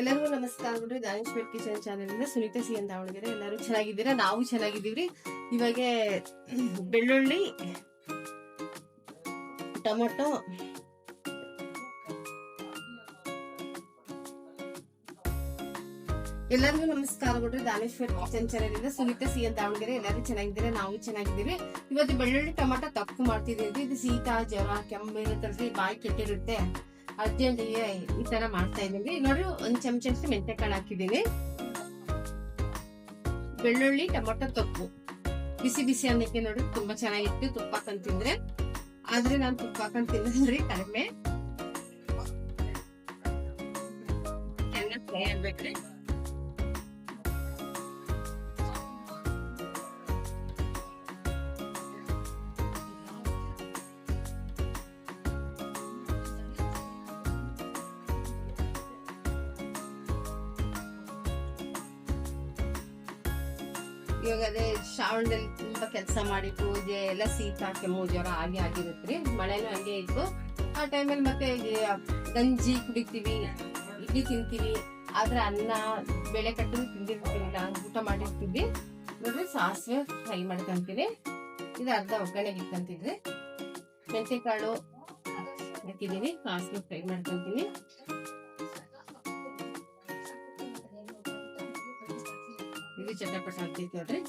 ಎಲ್ಲರಿಗೂ ನಮಸ್ಕಾರ ಬಿಡ್ರಿ. ಬೆಟ್ ಕಿಚನ್ ಚಾನೆಲ್ ಇಂದ ಸುನೀತಾ ಸಿ ಅಂತ ದಾವಣಗೆರೆ ಎಲ್ಲರೂ ಚೆನ್ನಾಗಿದ್ದೀರಾ? ನಾವು ಚೆನ್ನಾಗಿದ್ದೀವ್ರಿ. ಇವಾಗ ಬೆಳ್ಳುಳ್ಳಿ, ಟೊಮೊಟೊ, ಎಲ್ಲರಿಗೂ ನಮಸ್ಕಾರ ಬಿಡ್ರಿ. ದಾನೇಶ್ವರ್ ಕಿಚನ್ ಚಾನೆಲ್ ಇಂದ ಸುನೀತಾ ಸಿ ಅಂತ ದಾವಣಗೆರೆ ಎಲ್ಲರೂ ಚೆನ್ನಾಗಿದ್ದೀರಾ? ನಾವು ಚೆನ್ನಾಗಿದ್ದೀವಿ. ಇವತ್ತು ಬೆಳ್ಳುಳ್ಳಿ, ಟೊಮೊಟೊ ತಪ್ಪು ಮಾಡ್ತಿದ್ದೀವಿ. ಇದು ಶೀತ, ಜ್ವರ, ಕೆಮ್ಮು ಬಾಯಿ ಕೆಟ್ಟಿರುತ್ತೆ. ಅರ್ಜೆಂಟಿಗೆ ಈ ತರ ಮಾಡ್ತಾ ಇದೀನಿ ನೋಡಿ, ಒಂದ್ ಚಮಚಷ್ಟು ಮೆಂತೆಕಾಳು ಹಾಕಿದೀನಿ ಬೆಳ್ಳುಳ್ಳಿ, ಟೊಮೊಟೊ ತೊಪ್ಪು ಬಿಸಿ ಬಿಸಿ ಅನ್ನಕ್ಕೆ ನೋಡಿ, ತುಂಬಾ ಚೆನ್ನಾಗಿತ್ತು. ತುಪ್ಪ ಹಾಕೊಂಡ್ ತಿಂದ್ರೆ. ಆದ್ರೆ ನಾನು ತುಪ್ಪ ಹಾಕೊಂಡ್ ರೀ ಕಡಿಮೆ. ಚೆನ್ನಾಗಿ ಫ್ರೈ ಆಗ್ಬೇಕ್ರಿ. ಇವಾಗ ಅದೇ ಶ್ರಾವಣದಲ್ಲಿ ತುಂಬಾ ಕೆಲಸ ಮಾಡಿ ಪೂಜೆ ಎಲ್ಲ ಶೀತ ಕೆಮ್ಮು, ಜ್ವರ ಹಾಗೆ ಆಗಿರುತ್ತ್ರಿ ಮಳೆನೂ ಹಂಗೆ ಇತ್ತು. ಆ ಟೈಮಲ್ಲಿ ಮತ್ತೆ ಗಂಜಿ ಕುಡಿತೀವಿ, ಇಡ್ಲಿ ತಿಂತೀವಿ. ಆದ್ರೆ ಅನ್ನ, ಬೆಳೆ ಕಟ್ಟು ನಾನು ಊಟ ಮಾಡಿರ್ತಿದ್ವಿ ನೋಡ್ರಿ ಸಾಸಿವೆ ಫ್ರೈ ಮಾಡ್ಕೊಂತೀವಿ. ಇದು ಅರ್ಧ ಒಗ್ಗರಣೆಗೆ ಇಟ್ಕೊಂತಿದ್ವಿ. ಮೆಂತೆಕಾಳು ಹಾಕಿದ್ದೀನಿ ಸಾಸಿವೆ ಫ್ರೈ ಮಾಡ್ಕೊಂತೀನಿ ಇದು ನೋಡ್ರಿ.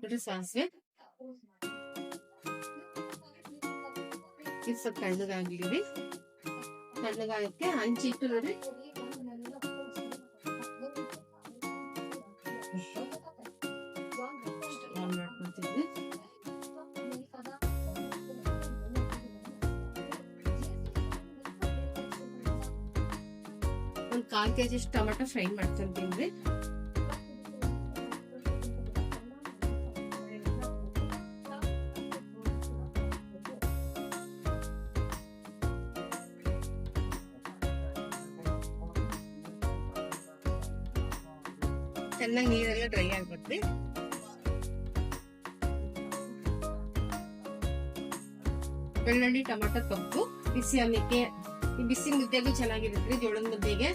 ನೋಡ್ರಿ ಸಾಸಿವೆ. ಇದು ಸ್ವಲ್ಪ ತಣ್ಣಗಾಗ್ಲಿ ತಣ್ಣಗಾಗಕ್ಕೆ ಹಂಚಿಟ್ಟು ನೋಡ್ರಿ. ಒಂದ್ ಕಾಲ್ ಕೆಜಿ ಅಷ್ಟು ಟೊಮೆಟೊ ಫ್ರೈ ಮಾಡ್ಕೊಂತೀನಿ ಚೆನ್ನಾಗಿ ನೀರೆಲ್ಲ ಡ್ರೈ ಆಗ್ಬಿಡ್ರಿ ಬೆಳ್ಳುಳ್ಳಿ, ಟೊಮೆಟೊ ಕಪ್ಪು ಬಿಸಿ ಅನ್ನಕ್ಕೆ ಈ ಬಿಸಿ ಮುದ್ದೆಗೂ ಚೆನ್ನಾಗಿರುತ್ತೆ ಜೋಳದ ಮುದ್ದೆಗೆ.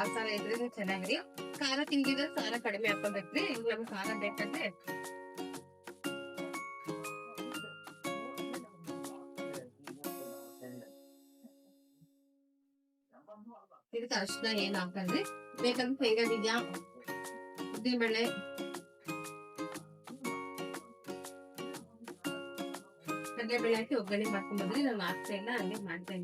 ಖಾರ ಖಾರ ಇದ್ರೆ ಚೆನ್ನಾಗ್ರಿ. ಖಾರ ತಿಂದಿದ್ರೆ ಖಾರ ಕಡಿಮೆ ಹಾಕೋಬೇಕ್ರಿ. ನಮ್ಗೆ ಖಾರ ಬೇಕಂದ್ರೆ ಇದಕ್ಕೆ ಅರ್ಶಿನ ಏನ್ ಹಾಕಲ್ರಿ ಬೇಕಂದ್ರೆ ಶೇಂಗಾ ಬೀಜ, ಉದ್ದಿನಬೇಳೆ. ಕಡಲೆಬೇಳೆ ಹಾಕಿ ಒಗ್ಗರಣೆ ಮಾಡ್ಕೊಂಡ್ಬಂದ್ರಿ ನಾನು ಹಾಕ್ತಾ ಇಲ್ಲ ಹಂಗೆ ಮಾಡ್ತಾ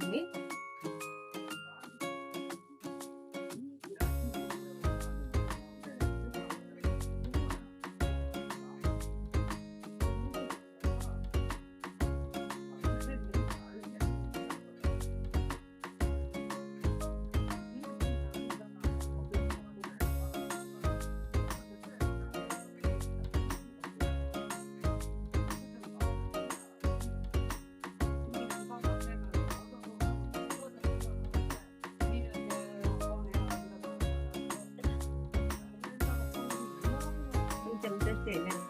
してな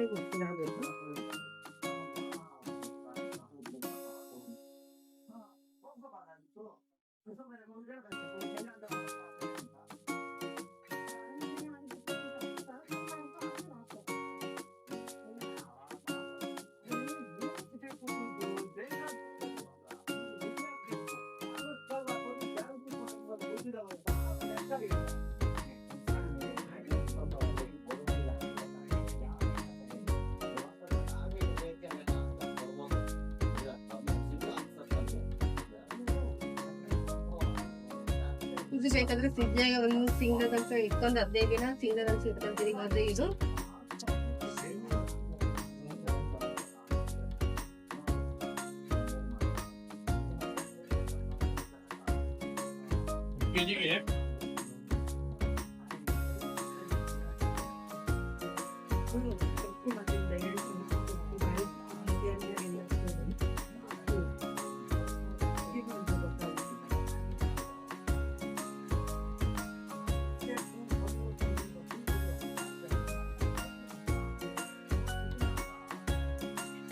ಇದ್ದೀನಿ ಒಂದ್ ಚಮಚ ಎಣ್ಣೆ ಹಾಕ್ತೀನಿ ಚೆನ್ನಾಗಿ ಉಪ್ಪಿನಾಗಬೇಕು ಇದು ಬೇಕಾದ್ರೆ ಫ್ರಿಜ್ನಾಗ ಒಂದು ತಿಂಗಳದಂತ ಇಟ್ಕೊಂಡು ಹದಿನೈದು ದಿನ ತಿಂಗಳದಂತ ಇಟ್ಕೊಂತೀರಿ. ಅದೇ ಇದು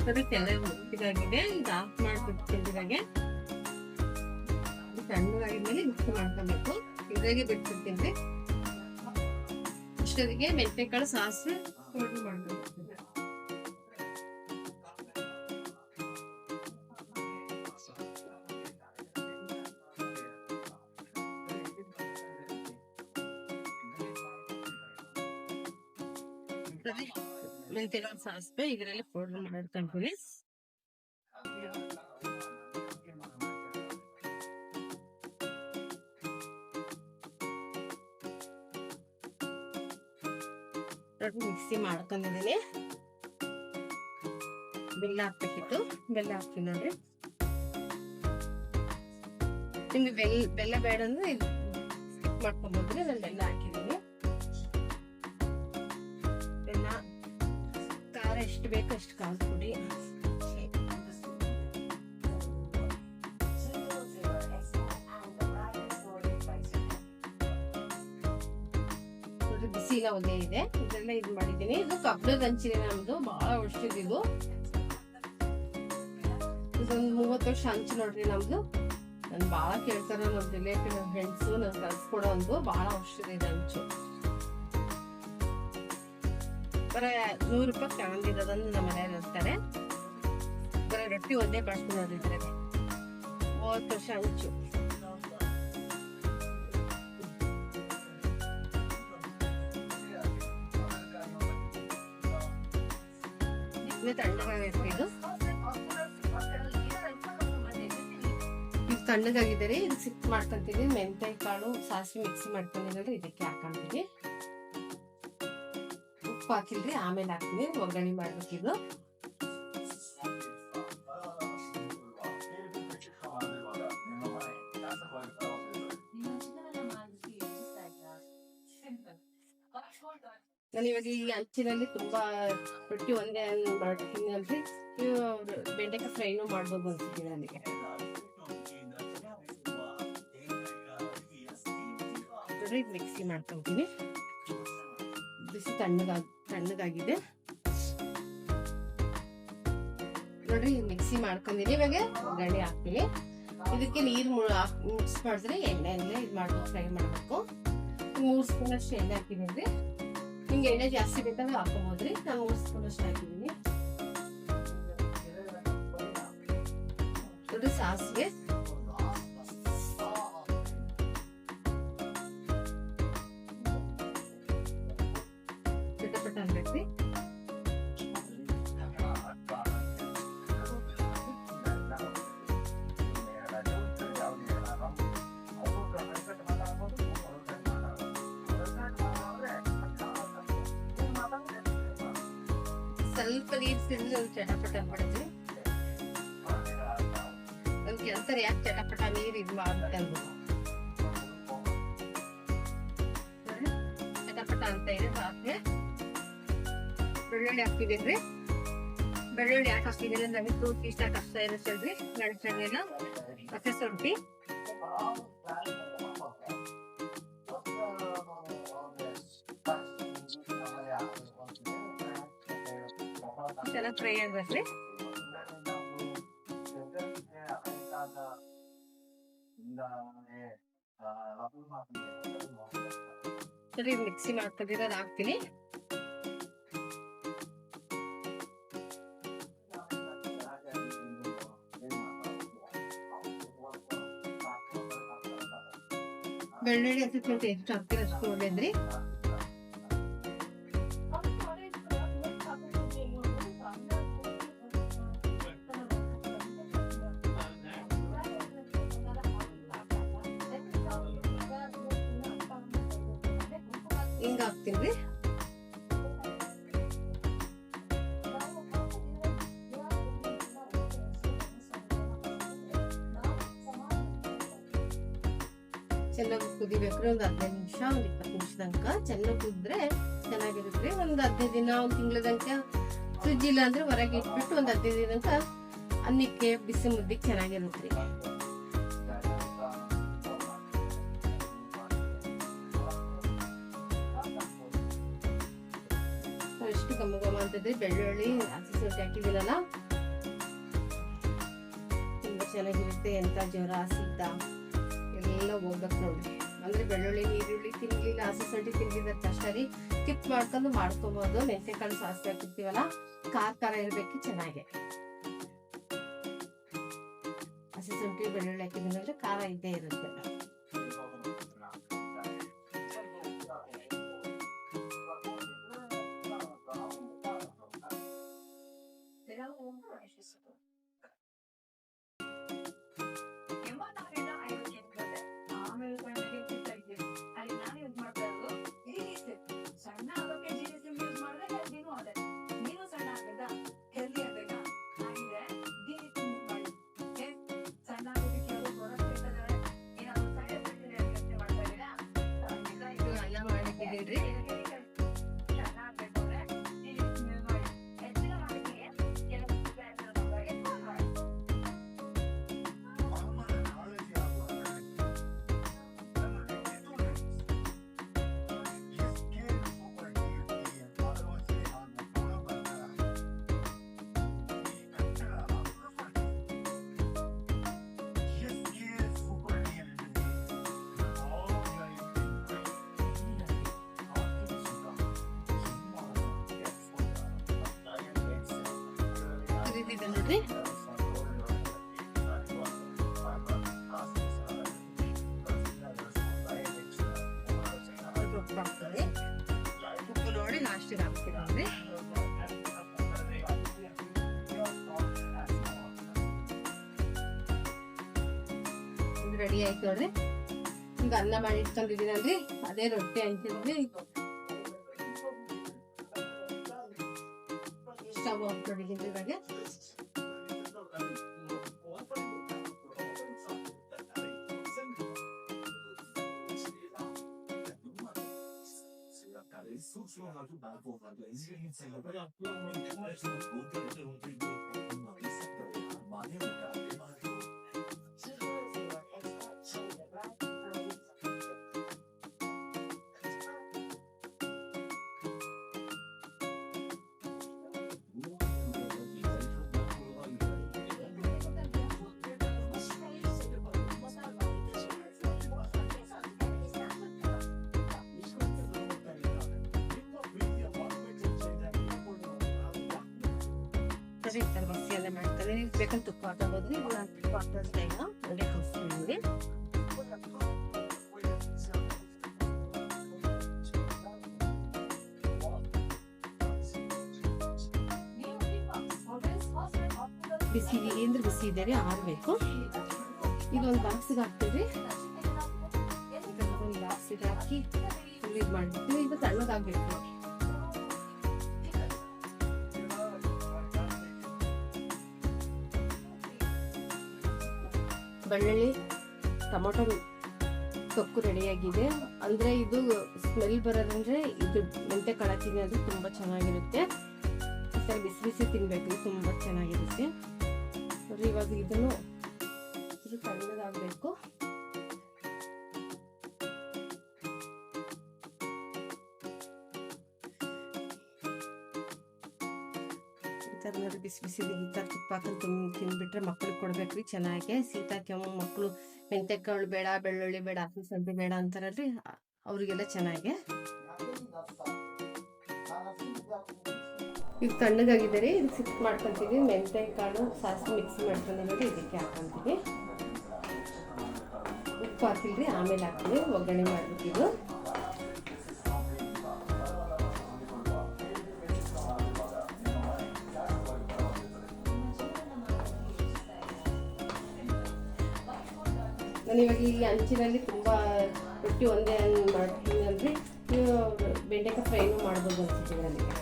ಅದು ತೆಳ್ಳಗೆ ಇದಾಗಿದೆ ಇದು ಆಫ್ ಮಾಡ್ಬಿಟ್ಟು ತೆಳ್ಳಗೆ ಇದು ತಣ್ಣಗಾಗಿದ್ಮೇಲೆ ಮಿಕ್ಸ್ ಮಾಡ್ಕೊಬೇಕು ಇದ್ರಾಗೆ ಬಿಟ್ಬಿಡ್ತೀನಿ ಇಷ್ಟೊತ್ತಿಗೆ ಮೆಂತೆಕಾಳು ಸಾಸಿವೆ ಪೌಡರ್ ಮಾಡ್ಬೇಕು ಸರಿ ಮೆಂತೆಕಾಳು ಸಾಸಿವೆ ಇದರಲ್ಲಿ ಪೌಡರ್ ಮಾಡ್ಕೊಂತೀನಿ ನೋಡಿ ಮಿಕ್ಸಿ ಮಾಡ್ಕೊಂಡಿದ್ದೀನಿ ಬೆಲ್ಲ ಹಾಕ್ಬೇಕಿತ್ತು ಬೆಲ್ಲ ಹಾಕ್ತೀನಿ ನೋಡ್ರಿ ಬೆಲ್ಲ ಬೆಲ್ಲ ಬೇಡ ಅಂದ್ರೆ ಮಾಡ್ಕೊಬೋದ್ರಿ ಬೆಲ್ಲ ಹಾಕಿದ್ದೀನಿ ಎಷ್ಟು ಬೇಕು ಅಷ್ಟು ಕಾಲು ಕೊಡಿ ಬಿಸಿಲ ಒಲೆ ಇದೆ. ಇದೆಲ್ಲ ಇದು ಮಾಡಿದ್ದೀನಿ. ಇದು ಕಬ್ಬದ ಹಂಚಿನ ನಮ್ದು. ಬಹಳ ವರ್ಷದ ಇದು. ಇದೊಂದು ಮೂವತ್ತು ವರ್ಷ ಹಂಚು ನೋಡ್ರಿ ನಮ್ದು. ನಾನು ಭಾಳ ಕೇಳ್ತಾರ ನಮ್ ರಿಲೇಟಿವ್ ಫ್ರೆಂಡ್ಸು ನನ್ ಕಲ್ಸ್ಕೊಡೋ ಒಂದು ಬಹಳ ವರ್ಷದ ಇದೆ ಹಂಚು ಬರ ನೂರು ರೂಪಾಯಿ ತಗೊಂಡಿರೋದನ್ನು ನಮ್ಮ ಮನೆಯಲ್ಲಿ ಇರ್ತಾರೆ ಬರ ರೊಟ್ಟಿ ಒಂದೇ ಕಳ್ಸ್ಕೊಂಡು ನೋಡಿದ್ರೆ ಮೂವತ್ತು ವರ್ಷ ಹಂಚು ತಣ್ಣಗಾಗೈತೆ ಇದು? ಇದು ತಣ್ಣಗಾಗಿದ್ದಾರೆ ಇದು ಸಿಕ್ ಮಾಡ್ಕೊಂತೀನಿ. ಮೆಂತೆ ಕಾಳು ಸಾಸಿವೆ ಮಿಕ್ಸಿ ಮಾಡ್ಕೊಂಡಿದ್ರೆ ಇದಕ್ಕೆ ಹಾಕೊಂತೀನಿ. ಉಪ್ಪು ಹಾಕಿಲ್ರಿ ಆಮೇಲೆ ಹಾಕ್ತೀನಿ. ಒಗ್ಗರಣೆ ಮಾಡ್ಬೇಕಿದ್ದು ನಾನು ಇವಾಗ ಈ ಅಂಚಿನಲ್ಲಿ ತುಂಬಾ ರೊಟ್ಟಿ ಒಂದೇ ಮಾಡ್ತೀನಿ ಅಲ್ರಿ ಬೆಂಡೆಕಾಯಿ ಫ್ರೈನು ಮಾಡ್ಬೋದು ಅನ್ಸುತ್ತೆ ನನಗೆ. ಮಿಕ್ಸಿ ಮಾಡ್ಕೊತೀನಿ. ಬಿಸಿ ತಣ್ಣಗಾಗ ತಣ್ಣಗಾಗಿದೆ ನೋಡ್ರಿ ಮಿಕ್ಸಿ ಮಾಡ್ಕೊಂಡಿನಿ. ಇವಾಗ ಒಗ್ಗರಣೆ ಹಾಕ್ತೀನಿ. ಇದಕ್ಕೆ ನೀರು ಮಿಕ್ಸ್ ಮಾಡಿದ್ರೆ ಎಣ್ಣೆಯಲ್ಲೇ ಇದು ಮಾಡ್ಬೇಕು ಫ್ರೈ ಮಾಡಬೇಕು. ಮೂರು ಸ್ಪೂನ್ ಅಷ್ಟು ಎಣ್ಣೆ ಹಾಕಿದ್ದೀನಿ ನಿಮ್ಗೆ ಎಣ್ಣೆ ಜಾಸ್ತಿ ಬೇಕಾದ್ರೆ ಹಾಕೋಬೋದ್ರಿ ನಾನು ಮೂರು ಸ್ಪೂನ್ ಅಷ್ಟು ಹಾಕಿದ್ದೀನಿ ಸಾಸಿವೆ. ಸ್ವಲ್ಪ ಸಿಡಿದ್ರೆ ಅದು ಚಟಪಟ ಅನ್ಬಿಡುತ್ತೆ ನಮ್ಗೆ ಕೇಳ್ತಾರೆ ಯಾಕೆ ಚಟಪಟ ನೀರು ಇದು ನೋಡಿ, ಚಟಪಟ ಅಂತ ಇದೆ ಸಾಸಿವೆ ಬೆಳ್ಳುಳ್ಳಿ ಹಾಕ್ತಿದ್ದೀನಿ ಬೆಳ್ಳುಳ್ಳಿ ಯಾಕೆ ಹಾಕಿದ್ದೀನಿ ನಮಗೆ ತೂಕ ಇಷ್ಟ ಕಷ್ಟ ಇರುತ್ತಲ್ರಿ ಮೆಣಸನ್ನೆಲ್ಲ ಮತ್ತೆ ಶುಂಠಿ ಚೆನ್ನಾಗಿ ಫ್ರೈ ಆಗ್ಬೇಕ್ರಿ ಸರಿ ಮಿಕ್ಸಿ ಮಾಡ್ಕೊಂಡಿರೋದು ಹಾಕ್ತೀನಿ ಬೆಳ್ಳುಳ್ಳಿ ಹಸಿಟ್ಟು ಎಷ್ಟು ಹಾಕ್ತೀರ ಅಷ್ಟು ನೋಡಿದ್ರಿ ಹಿಂಗ ಹಾಕ್ತೀನಿ ಚೆನ್ನಾಗಿ ಕುದಿಬೇಕ್ರಿ ಒಂದ್ ಹದಿನೈದು ನಿಮಿಷ, ಒಂದ್ ಇಪ್ಪತ್ತು ನಿಮಿಷ ತನಕ ಚೆನ್ನಾಗಿ ಕುದ್ರೆ ಚೆನ್ನಾಗಿರುತ್ತೆ. ಒಂದ್ ಹದಿನೈದು ದಿನ, ಒಂದ್ ತಿಂಗಳ ತನಕ ಫ್ರಿಜ್ ಇಲ್ಲ ಅಂದ್ರೆ ಹೊರಗೆ ಇಟ್ಬಿಟ್ಟು ಒಂದ್ ಹದಿನೈದು ದಿನ ತನಕ ಅನ್ನಕ್ಕೆ ಬಿಸಿ ಮುದ್ದಿಗೆ ಚೆನ್ನಾಗಿರುತ್ತೆ. ಘಮ ಅಂತಂದ್ರೆ ಬೆಳ್ಳುಳ್ಳಿ ಹಸಿ ಶುಂಠಿ ಹಾಕಿದಿರಲ್ಲ ತುಂಬಾ ಚೆನ್ನಾಗಿರುತ್ತೆ ಎಂತ ಜ್ವರ ಸಿದ್ಧ ಎಲ್ಲ ಹೋಗ್ಬೇಕು ನೋಡಿ. ಅಂದ್ರೆ ಬೆಳ್ಳುಳ್ಳಿ ಈರುಳ್ಳಿ ತಿನ್ಲಿಲ್ಲ ಹಸಿ ಶುಂಠಿ ತಿನ್ಲಿಲ್ಲ ಕಷ್ಟ ರೀ. ಕಿಪ್ ಮಾಡ್ಕೊಂಡು ಮಾಡ್ಕೊಬೋದು. ಮೆಂತೆಕಾಳು ಸಾಸಿವೆ ಹಾಕಿರ್ತೀವಲ್ಲ ಖಾರ ಖಾರ ಇರಬೇಕು ಚೆನ್ನಾಗಿ. ಹಸಿ ಶುಂಠಿ ಬೆಳ್ಳುಳ್ಳಿ ಹಾಕಿದ್ರೆ ಖಾರ ಇದ್ದೇ ಇರುತ್ತೆ. ಸಣ್ಣ ಆಗೋಕೆ GSM use ಮಾಡಿದ್ರೆ healthyನೂ ಅದೇ. ನೀವು ಸಣ್ಣ ಆಗ್ಬೇಕಾ? Healthy ಆಗ್ಬೇಕಾ? ಹಾಗಿದ್ರೆ GSM use ಮಾಡಿ. Okay? ಸಣ್ಣ ಆಗೋಕೆ ಕೆಲವು product ಇರ್ತದೆ. ಏನಾದ್ರು side effect ಇದೆ ಅಂತ ಯೋಚ್ನೆ ಮಾಡ್ತಾ ಇದ್ದೀರಾ? ಖಂಡಿತ ಇದು ಇದು ಅನ್ನ ಮಾಡಕ್ಕೆ ಹೇಳ್ರಿ ಕುದಿದಿದೆ ನೋಡ್ರಿ ಸ್ವಲ್ಪ ಉಪ್ಪು ಹಾಕ್ತೀನಿ ಉಪ್ಪು ನೋಡಿ ಲಾಸ್ಟಿಗೆ ಹಾಕ್ತೀನಿ ನೋಡ್ರಿ ಇದು ರೆಡಿ ಆಯ್ತು ನೋಡ್ರಿ ಈಗ ಅನ್ನ ಮಾಡಿ ಇಟ್ಕೊಂಡಿದ್ದೀನಲ್ರಿ ಅದೇ ರೊಟ್ಟಿ ಅಂತಿದ್ರಿ Извините, но я помню, что утро, утро, утро, утро, утро, утро, утро, утро, утро, ಥರ ಮಸಿ ಎಲ್ಲ ಮಾಡ್ತಾರೆ. ನೀವು ಬೇಕಂತ ತುಪ್ಪ ಹಾಕೋಬೋದು ಇಲ್ಲ ತುಪ್ಪ ಹಾಕೋದೇ ಇಲ್ಲ. ಒಳ್ಳೆ ಕಲಿಸ್ತೀನಿ ನಿಮಗೆ ಬಿಸಿ ಅಂದ್ರೆ ಬಿಸಿ ಇದ್ದಾರೆ ಈಗ ಒಂದು ಬಾಕ್ಸಿಗೆ ಹಾಕ್ತೀವಿ. ಒಂದು ಬಾಕ್ಸಿಗೆ ಹಾಕಿ ಇದು ಮಾಡ್ಬಿಟ್ಟು ಇದು ತಣ್ಣಗಾಗ್ಬೇಕು ಬೆಳ್ಳುಳ್ಳಿ, ಟೊಮೊಟೊ ಸೊಪ್ಪು ರೆಡಿಯಾಗಿದೆ. ಅಂದರೆ ಇದು ಸ್ಮೆಲ್ ಬರೋದಂದರೆ ಇದು ಮೆಂತೆ ಕಾಳು ತಿನ್ನೋದು ತುಂಬ ಚೆನ್ನಾಗಿರುತ್ತೆ. ಬಿಸಿ ಬಿಸಿ ತಿನ್ನಬೇಕು ತುಂಬ ಚೆನ್ನಾಗಿರುತ್ತೆ. ನೋಡಿ ಇವಾಗ ಇದನ್ನು ಇದು ಥರ ನೋಡಿ ಬಿಸಿ ಬಿಸಿ ಈ ಥರ ತುಪ್ಪ ಹಾಕೊಂಡು ತುಂಬ ತಿಂದ್ಬಿಟ್ರೆ ಮಕ್ಳಿಗೆ ಕೊಡ್ಬೇಕ್ರಿ ಚೆನ್ನಾಗಿ. ಶೀತ ಕೆಮ್ಮು ಮಕ್ಕಳು ಮೆಂತೆಕಾಳು ಬೇಡ, ಬೆಳ್ಳುಳ್ಳಿ ಬೇಡ ಹಸಿ ಬೇಡ ಅಂತಾರಲ್ರಿ ಅವರಿಗೆಲ್ಲ ಚೆನ್ನಾಗಿ. ಈಗ ತಣ್ಣಗಾಗಿದೆ ರೀ ಇದು ಸಿಕ್ಸ್ ಮಾಡ್ಕೊಂತೀವಿ. ಸಾಸಿ ಸಾಸಿವೆ ಮಿಕ್ಸಿ ನೋಡಿ ಇದಕ್ಕೆ ಹಾಕೊತೀವಿ. ಉಪ್ಪು ಹಾಕಿಲ್ರಿ, ಆಮೇಲೆ ಹಾಕ್ತೀವಿ. ಒಗ್ಗರಣೆ ಮಾಡ್ಬಿಟ್ಟಿದ್ದು. ನಾನು ಇವಾಗ ಈ ಅಂಚಿನಲ್ಲಿ ತುಂಬ ರೊಟ್ಟಿ ಒಂದೇ ಮಾಡ್ತೀನಿ ಅಂದರೆ ನೀವು ಬೆಂಡೆಕಾಯಿ ಫ್ರೈನು ಮಾಡ್ಬೋದು ಅನ್ಸುತ್ತೆ ನನಗೆ.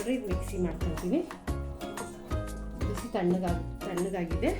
ಇದು ಮಿಕ್ಸಿ ಮಾಡ್ಕೊಳ್ತೀನಿ ಬಿಸಿ ತಣ್ಣಗಾಗಿ ತಣ್ಣಗಾಗಿದೆ.